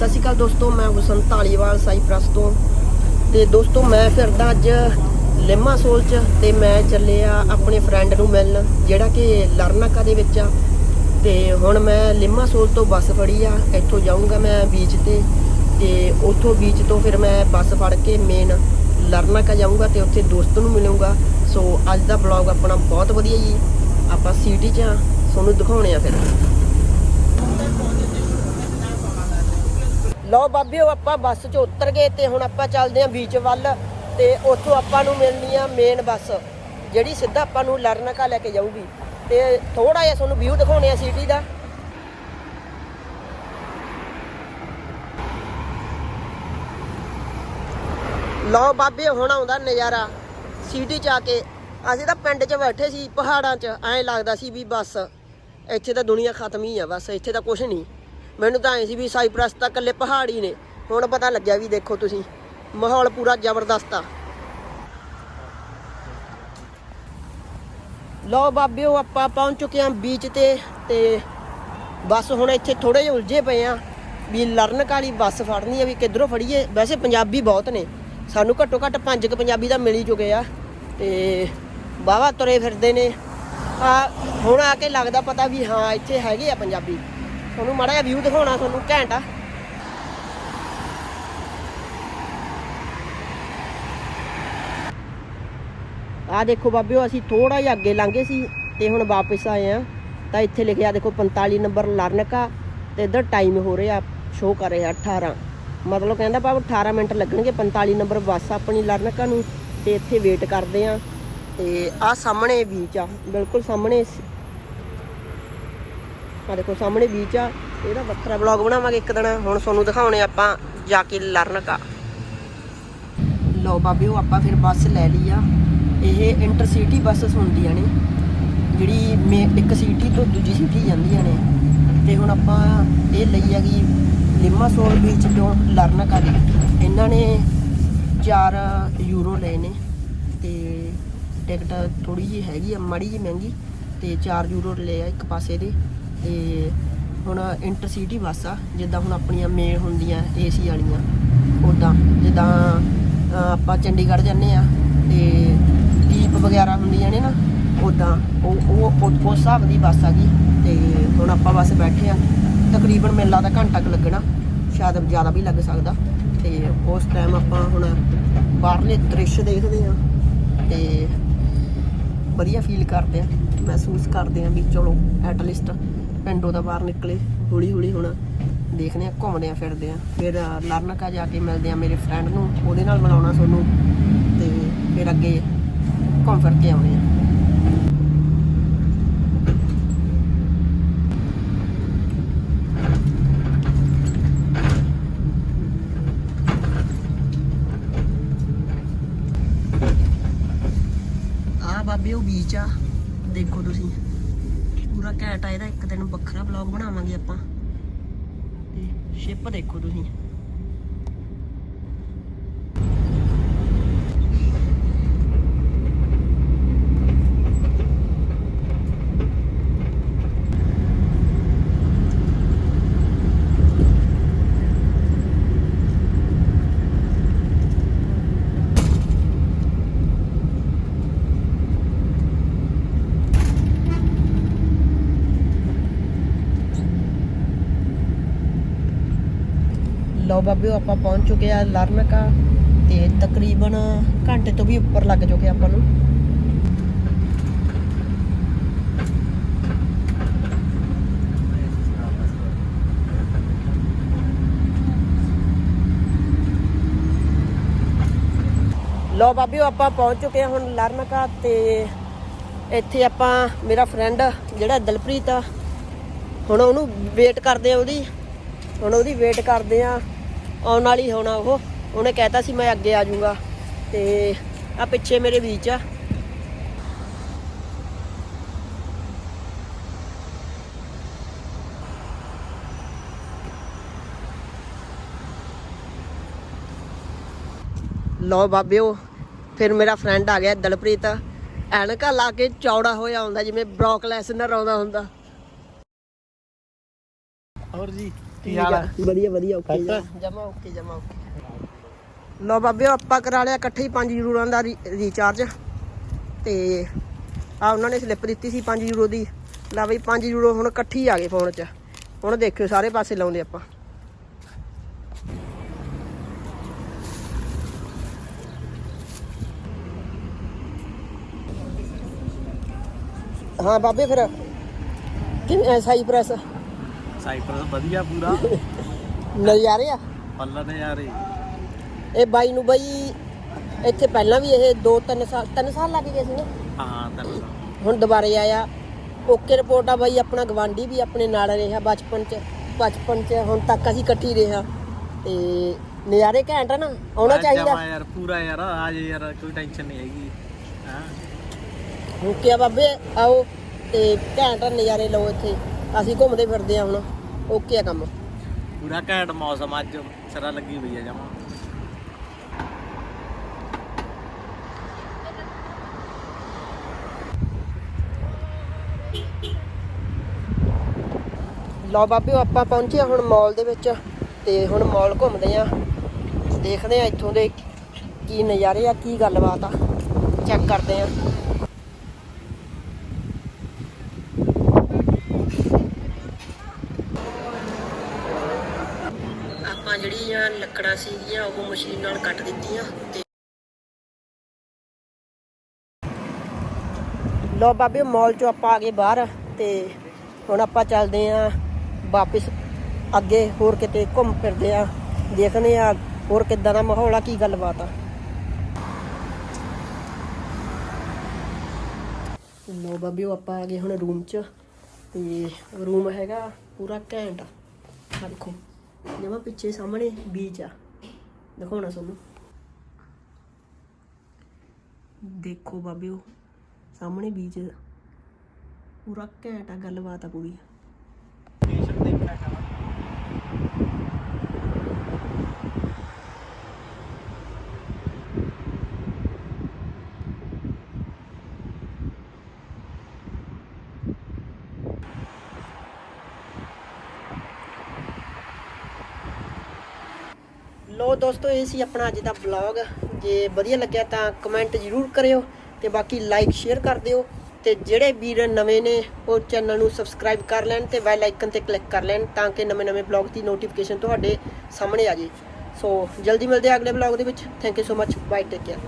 ਸਤਿ ਸ਼੍ਰੀ ਅਕਾਲ ਦੋਸਤੋ, ਮੈਂ ਹੁਸਨ ਢਾਲੀਵਾਲ ਸਾਈਪ੍ਰਸ ਤੋਂ। ਤੇ ਦੋਸਤੋ, ਮੈਂ ਫਿਰਦਾ ਅੱਜ ਲਿਮਾ ਸੋਲ ਚ ਤੇ ਮੈਂ ਚੱਲਿਆ ਆਪਣੇ ਫਰੈਂਡ ਨੂੰ ਮਿਲਣ, ਜਿਹੜਾ ਕਿ ਲਰਨਾਕਾ ਦੇ ਵਿੱਚ ਆ। ਤੇ ਹੁਣ ਮੈਂ ਲਿਮਾ ਸੋਲ ਤੋਂ ਬੱਸ ਫੜੀ ਆ, ਇੱਥੋਂ ਜਾਊਂਗਾ ਮੈਂ ਬੀਚ ਤੇ। ਤੇ ਉੱਥੋਂ ਬੀਚ ਤੋਂ ਫਿਰ ਮੈਂ ਬੱਸ ਫੜ ਕੇ ਮੇਨ ਲਰਨਾਕਾ ਜਾਊਂਗਾ ਤੇ ਉੱਥੇ ਦੋਸਤ ਨੂੰ ਮਿਲੂੰਗਾ। ਸੋ ਅੱਜ ਦਾ ਬਲੌਗ ਆਪਣਾ ਬਹੁਤ ਵਧੀਆ ਜੀ। ਆਪਾਂ ਸਿਟੀ 'ਚ ਆ, ਤੁਹਾਨੂੰ ਦਿਖਾਉਣੇ ਆ ਫਿਰ। ਲਓ ਬਾਬਿਓ ਆਪਾਂ ਬੱਸ 'ਚ ਉਤਰ ਗਏ ਤੇ ਹੁਣ ਆਪਾਂ ਚੱਲਦੇ ਆਂ ਬੀਚ ਵੱਲ ਤੇ ਉੱਥੋਂ ਆਪਾਂ ਨੂੰ ਮਿਲਣੀ ਆ ਮੇਨ ਬੱਸ, ਜਿਹੜੀ ਸਿੱਧਾ ਆਪਾਂ ਨੂੰ ਲਰਨਕਾ ਲੈ ਕੇ ਜਾਊਗੀ। ਤੇ ਥੋੜਾ ਜਿਹਾ ਤੁਹਾਨੂੰ ਵਿਊ ਦਿਖਾਉਣੇ ਆ ਸਿਟੀ ਦਾ। ਲਓ ਬਾਬੇ, ਹੁਣ ਆਉਂਦਾ ਨਜ਼ਾਰਾ ਸਿਟੀ 'ਚ ਆ ਕੇ। ਅਸੀਂ ਤਾਂ ਪਿੰਡ 'ਚ ਬੈਠੇ ਸੀ, ਪਹਾੜਾਂ 'ਚ, ਐਂ ਲੱਗਦਾ ਸੀ ਵੀ ਬਸ ਇੱਥੇ ਤਾਂ ਦੁਨੀਆ ਖਤਮ ਹੀ ਆ ਬਸ, ਇੱਥੇ ਤਾਂ ਕੁਝ ਨਹੀਂ। ਮੈਨੂੰ ਤਾਂ ਐ ਸੀ ਵੀ ਸਾਈਪ੍ਰਸ ਤਾਂ ਇਕੱਲੇ ਪਹਾੜੀ ਨੇ। ਹੁਣ ਪਤਾ ਲੱਗਿਆ ਵੀ ਦੇਖੋ ਤੁਸੀਂ, ਮਾਹੌਲ ਪੂਰਾ ਜ਼ਬਰਦਸਤ ਆ। ਲਓ ਬਾਬਿਓ, ਆਪਾਂ ਪਹੁੰਚ ਚੁੱਕੇ ਹਾਂ ਬੀਚ ਤੇ ਤੇ ਬਸ ਹੁਣ ਇੱਥੇ ਥੋੜੇ ਜਿਹਾ ਉਲਝੇ ਪਏ ਆ ਵੀ ਲਰਨ ਕਾਲੀ ਬੱਸ ਫੜਨੀ ਆ ਵੀ ਕਿੱਧਰੋਂ ਫੜੀਏ। ਵੈਸੇ ਪੰਜਾਬੀ ਬਹੁਤ ਨੇ, ਸਾਨੂੰ ਘੱਟੋ ਘੱਟ ਪੰਜ ਕੁ ਪੰਜਾਬੀ ਦਾ ਮਿਲ ਹੀ ਚੁੱਕੇ ਆ, ਤੇ ਬਾਵਾ ਤੁਰੇ ਫਿਰਦੇ ਨੇ। ਆ, ਹੁਣ ਆ ਕੇ ਲੱਗਦਾ ਪਤਾ ਵੀ ਹਾਂ, ਇੱਥੇ ਹੈਗੇ ਆ ਪੰਜਾਬੀ। ਤੁਹਾਨੂੰ ਮਾੜਾ ਜਿਹਾ ਵਿਊ ਦਿਖਾਉਣਾ, ਤੁਹਾਨੂੰ ਘੈਂਟ ਆ। ਆ ਦੇਖੋ ਬਾਬਿਓ, ਅਸੀਂ ਥੋੜਾ ਜਿਹਾ ਅੱਗੇ ਲੰਘੇ ਸੀ ਤੇ ਹੁਣ ਵਾਪਸ ਆਏ ਆ ਤਾਂ ਇੱਥੇ ਲਿਖਿਆ ਦੇਖੋ 45 ਨੰਬਰ ਲਰਨਕਾ ਤੇ ਇੱਧਰ ਟਾਈਮ ਹੋ ਰਿਹਾ ਸ਼ੋ ਕਰ ਰਿਹਾ 18 ਮਤਲਬ ਕਹਿੰਦਾ ਪਾਪ 18 ਮਿੰਟ ਲੱਗਣਗੇ 45 ਨੰਬਰ ਬੱਸ ਆਪਣੀ ਲਰਨਕਾ ਨੂੰ ਤੇ ਇੱਥੇ ਵੇਟ ਕਰਦੇ ਆ ਤੇ ਆ ਸਾਹਮਣੇ ਬੀਚ ਆ, ਬਿਲਕੁਲ ਸਾਹਮਣੇ ਆ ਦੇਖੋ ਸਾਹਮਣੇ ਬੀਚ ਆ। ਇਹਦਾ ਵੱਖਰਾ ਵਲੌਗ ਬਣਾਵਾਂਗੇ ਇੱਕ ਦਿਨ। ਹੁਣ ਤੁਹਾਨੂੰ ਦਿਖਾਉਣੇ ਆਪਾਂ ਜਾ ਕੇ ਲਰਨਕਾ। ਲਓ ਬਾਬਿਓ ਆਪਾਂ ਫਿਰ ਬੱਸ ਲੈ ਲਈ ਆ। ਇਹ ਇੰਟਰਸਿਟੀ ਬੱਸਸ ਹੁੰਦੀਆਂ ਨੇ, ਜਿਹੜੀ ਇੱਕ ਸਿਟੀ ਤੋਂ ਦੂਜੀ ਸਿਟੀ ਜਾਂਦੀਆਂ ਨੇ। ਤੇ ਹੁਣ ਆਪਾਂ ਇਹ ਲਈ ਹੈਗੀ ਲਿਮਾਸੋਲ ਬੀਚ ਤੋਂ ਲਰਨਕਾ ਦੀ ਇਹਨਾਂ ਨੇ 4 ਯੂਰੋ ਲਏ ਨੇ ਤੇ ਟਿਕਟ ਥੋੜੀ ਜੀ ਹੈਗੀ ਆ, ਮਾੜੀ ਜੀ ਮਹਿੰਗੀ। ਤੇ 4 ਯੂਰੋ ਲਏ ਆ ਇੱਕ ਪਾਸੇ ਦੇ। ਤੇ ਹੁਣ ਇੰਟਰਸਿਟੀ ਬੱਸ ਆ, ਜਿੱਦਾਂ ਹੁਣ ਆਪਣੀਆਂ ਮੇਨ ਹੁੰਦੀਆਂ ਏਸੀ ਵਾਲੀਆਂ ਉਦਾਂ ਜਿੱਦਾਂ ਆਪਾਂ ਚੰਡੀਗੜ੍ਹ ਜਾਂਦੇ ਆ ਤੇ ਦੀਪ ਵਗੈਰਾ ਹੁੰਦੀਆਂ ਨੇ ਨਾ ਉਦਾਂ ਉਹ ਉਹ ਉਸ ਹਿਸਾਬ ਦੀ ਬੱਸ ਆ ਗਈ ਤੇ ਹੁਣ ਆਪਾਂ ਬਸ ਬੈਠੇ ਆ। ਤਕਰੀਬਨ ਮੈਨੂੰ ਲੱਗਦਾ ਘੰਟਾ ਕੁ ਲੱਗਣਾ, ਸ਼ਾਇਦ ਜ਼ਿਆਦਾ ਵੀ ਲੱਗ ਸਕਦਾ। ਤੇ ਉਸ ਟਾਈਮ ਆਪਾਂ ਹੁਣ ਬਾਹਰਲੇ ਦ੍ਰਿਸ਼ ਦੇਖਦੇ ਆ ਤੇ ਵਧੀਆ ਫੀਲ ਕਰਦੇ ਆ, ਮਹਿਸੂਸ ਕਰਦੇ ਆ ਵੀ ਚਲੋ ਐਟ ਲੀਸਟ ਪਿੰਡੋਂ ਦਾ ਬਾਹਰ ਨਿਕਲੇ, ਹੌਲੀ ਹੌਲੀ ਹੁਣ ਦੇਖਦੇ ਆ ਘੁੰਮਦੇ ਆ ਫਿਰਦੇ ਆ ਫਿਰ ਲਰਨਕਾ ਜਾ ਕੇ ਮਿਲਦੇ ਆ ਮੇਰੇ ਫਰੈਂਡ ਨੂੰ, ਉਹਦੇ ਨਾਲ ਮਿਲਾਉਣਾ ਤੁਹਾਨੂੰ ਤੇ ਫਿਰ ਅੱਗੇ ਘੁੰਮ ਫਿਰ ਕੇ ਆਉਣੇ ਆ ਆ ਬਾਬੇ, ਉਹ ਬੀਚ ਆ। ਦੇਖੋ ਤੁਸੀਂ। ਪੂਰਾ ਘੈਂਟ ਆ ਇਹਦਾ ਇੱਕ ਦਿਨ ਵੱਖਰਾ ਬਲੌਗ ਬਣਾਵਾਂਗੇ ਆਪਾਂ। ਤੇ ਸ਼ਿਪ ਦੇਖੋ ਤੁਸੀਂ। ਲਓ ਬਾਬਿਓ ਆਪਾਂ ਪਹੁੰਚ ਚੁੱਕੇ ਆ ਲਰਨਕਾ ਤੇ ਤਕਰੀਬਨ ਘੰਟੇ ਤੋਂ ਵੀ ਉੱਪਰ ਲੱਗ ਚੁੱਕੇ ਆਪਾਂ ਨੂੰ। ਲਓ ਬਾਬਿਓ ਆਪਾਂ ਪਹੁੰਚ ਚੁੱਕੇ ਹਾਂ ਹੁਣ ਲਰਨਕਾ ਤੇ ਇੱਥੇ ਆਪਾਂ, ਮੇਰਾ ਫਰੈਂਡ ਜਿਹੜਾ ਦਲਪ੍ਰੀਤ ਆ, ਹੁਣ ਉਹਨੂੰ ਵੇਟ ਕਰਦੇ ਆ ਉਹਦੀ, ਹੁਣ ਉਹਦੀ ਵੇਟ ਕਰਦੇ ਆ। ਆਉਣ ਵਾਲੀ ਹੋਣਾ ਉਹ। ਉਹਨੇ ਕਹਿਤਾ ਸੀ ਮੈਂ ਅੱਗੇ ਆ ਜਾਊਂਗਾ। ਤੇ ਆ ਪਿੱਛੇ ਮੇਰੇ ਵੀਚ ਆ। ਲਓ ਬਾਬਿਓ, ਫਿਰ ਮੇਰਾ ਫਰੈਂਡ ਆ ਗਿਆ ਦਲਪ੍ਰੀਤ। ਐਨਕਾ ਲਾ ਕੇ ਚੌੜਾ ਹੋਇਆ ਹੁੰਦਾ, ਜਿਵੇਂ ਬ੍ਰੌਕ ਲੈਸਨਰ ਆਉਂਦਾ ਹੁੰਦਾ। ਔਰ ਜੀ। ਕੀ ਹਾਲ ਹੈ ਵਧੀਆ ਵਧੀਆ ਓਕੇ? ਜਮਾ ਓਕੇ ਜਮਾ ਓਕੇ। ਲੋ ਬਾਬਿਓ ਆਪਾਂ ਕਰਾ ਲਿਆ ਇਕੱਠੇ ਹੀ 5 ਯੂਰੋਆਂ ਦਾ ਰੀਚਾਰਜ ਤੇ ਆ ਉਹਨਾਂ ਨੇ ਸਲਿੱਪ ਦਿੱਤੀ ਸੀ 5 ਯੂਰੋ ਦੀ। ਲਾ ਬਈ 5 ਯੂਰੋ ਹੁਣ ਇਕੱਠੀ ਆ ਗਏ ਫੋਨ 'ਚ। ਹੁਣ ਦੇਖਿਓ ਸਾਰੇ ਪਾਸੇ ਲਾਉਂਦੇ ਆਪਾਂ। ਹਾਂ ਬਾਬੇ ਫਿਰ ਕਿਵੇਂ ਸਾਈ ਪ੍ਰੈਸ ਸਾਈਕਲ ਵਧੀਆ ਪੂਰਾ। ਨਜ਼ਾਰੇ ਆ। ਪੱਲਾ ਨੇ ਯਾਰ ਇਹ ਬਾਈ ਨੂੰ ਬਾਈ ਇੱਥੇ ਪਹਿਲਾਂ ਵੀ ਇਹ 2-3 ਸਾਲ 3 ਸਾਲ ਲੱਗ ਗਏ ਸੀ ਨਾ ਹਾਂ ਤੈਨੂੰ ਹੁਣ ਦੁਬਾਰੇ ਆਇਆ। ਓਕੇ ਰਿਪੋਰਟ ਆ ਬਾਈ ਆਪਣਾ ਗਵਾਂਢੀ ਵੀ ਆਪਣੇ ਨਾਲ ਰਿਹਾ ਬਚਪਨ ਚ। ਬਚਪਨ ਚ ਹੁਣ ਤੱਕ ਅਸੀਂ ਇਕੱਠੀ ਰਿਹਾ ਤੇ ਨਜ਼ਾਰੇ ਘੈਂਟ ਆ ਨਾ ਆਉਣਾ ਚਾਹੀਦਾ। ਜਮਾਂ ਯਾਰ ਪੂਰਾ ਯਾਰ ਆ ਜੇ ਯਾਰ ਕੋਈ ਟੈਨਸ਼ਨ ਨਹੀਂ ਹੈਗੀ। ਹਾਂ? ਰੁਕਿਆ ਬਾਬੇ ਆਓ। ਤੇ ਘੈਂਟ ਆ ਨਜ਼ਾਰੇ ਲਓ ਇੱਥੇ। ਅਸੀਂ ਘੁੰਮਦੇ ਫਿਰਦੇ ਆ ਹੁਣ ਓਕੇ ਆ ਕੰਮ। ਪੂਰਾ ਘੈਂਟ ਮੌਸਮ ਅੱਜ ਸਰਾ ਲੱਗੀ ਹੋਈ ਹੈ ਜਮਾ। ਲਓ ਬਾਬਿਓ ਆਪਾਂ ਪਹੁੰਚੇ ਹੁਣ ਮਾਲ ਦੇ ਵਿੱਚ ਤੇ ਹੁਣ ਮਾਲ ਘੁੰਮਦੇ ਆ। ਦੇਖਦੇ ਆ ਇੱਥੋਂ ਦੇ ਕੀ ਨਜ਼ਾਰੇ ਆ ਕੀ ਗੱਲਬਾਤ ਆ। ਚੈੱਕ ਕਰਦੇ ਆ ਆਪਾਂ ਜਿਹੜੀਆਂ ਲੱਕੜਾਂ ਸੀਗੀਆਂ, ਉਹ ਮਸ਼ੀਨ ਨਾਲ ਕੱਟ ਦਿੱਤੀਆਂ ਤੇ ਲੋ ਬਾਬੇ, ਮਾਲ ਚੋਂ ਆਪਾਂ ਆ ਗਏ ਬਾਹਰ ਤੇ ਹੁਣ ਆਪਾਂ ਚੱਲਦੇ ਆਂ ਵਾਪਸ ਅੱਗੇ, ਹੋਰ ਕਿਤੇ ਘੁੰਮ ਫਿਰਦੇ ਆ ਦੇਖਦੇ ਆ ਹੋਰ ਕਿੱਦਾਂ ਦਾ ਮਾਹੌਲ ਆ, ਕੀ ਗੱਲਬਾਤ ਆ। ਲੋ ਬਾਬਿਓ ਆਪਾਂ ਆ ਗਏ ਹੁਣ ਰੂਮ 'ਚ ਤੇ ਰੂਮ ਹੈਗਾ ਪੂਰਾ ਘੈਂਟ। ਆ ਦੇਖੋ। ਜਮਾ ਪਿੱਛੇ ਸਾਹਮਣੇ ਬੀਚ ਆ। ਦਿਖਾਉਣਾ ਤੁਹਾਨੂੰ। ਦੇਖੋ ਬਾਬਿਓ, ਸਾਹਮਣੇ ਬੀਚ ਪੂਰਾ ਘੈਂਟ ਆ ਗੱਲਬਾਤ ਆ ਪੂਰੀ। ਲੋ ਦੋਸਤੋ, ਇਹ ਸੀ ਆਪਣਾ ਅੱਜ ਦਾ ਵਲੌਗ ਜੇ ਵਧੀਆ ਲੱਗਿਆ ਤਾਂ ਕਮੈਂਟ ਜ਼ਰੂਰ ਕਰਿਓ ਤੇ ਬਾਕੀ ਲਾਈਕ ਸ਼ੇਅਰ ਕਰ ਦਿਓ। ਤੇ ਜਿਹੜੇ ਵੀਰ ਨਵੇਂ ਨੇ, ਉਹ ਚੈਨਲ ਨੂੰ ਸਬਸਕ੍ਰਾਈਬ ਕਰ ਲੈਣ ਤੇ ਬੈਲ ਆਈਕਨ ਤੇ ਕਲਿੱਕ ਕਰ ਲੈਣ ਤਾਂ ਕਿ ਨਵੇਂ-ਨਵੇਂ ਵਲੌਗ ਦੀ ਨੋਟੀਫਿਕੇਸ਼ਨ ਤੁਹਾਡੇ ਸਾਹਮਣੇ ਆ ਜੇ ਸੋ ਜਲਦੀ ਮਿਲਦੇ ਆ ਅਗਲੇ ਵਲੌਗ ਦੇ ਵਿੱਚ। Thank you so much bye take care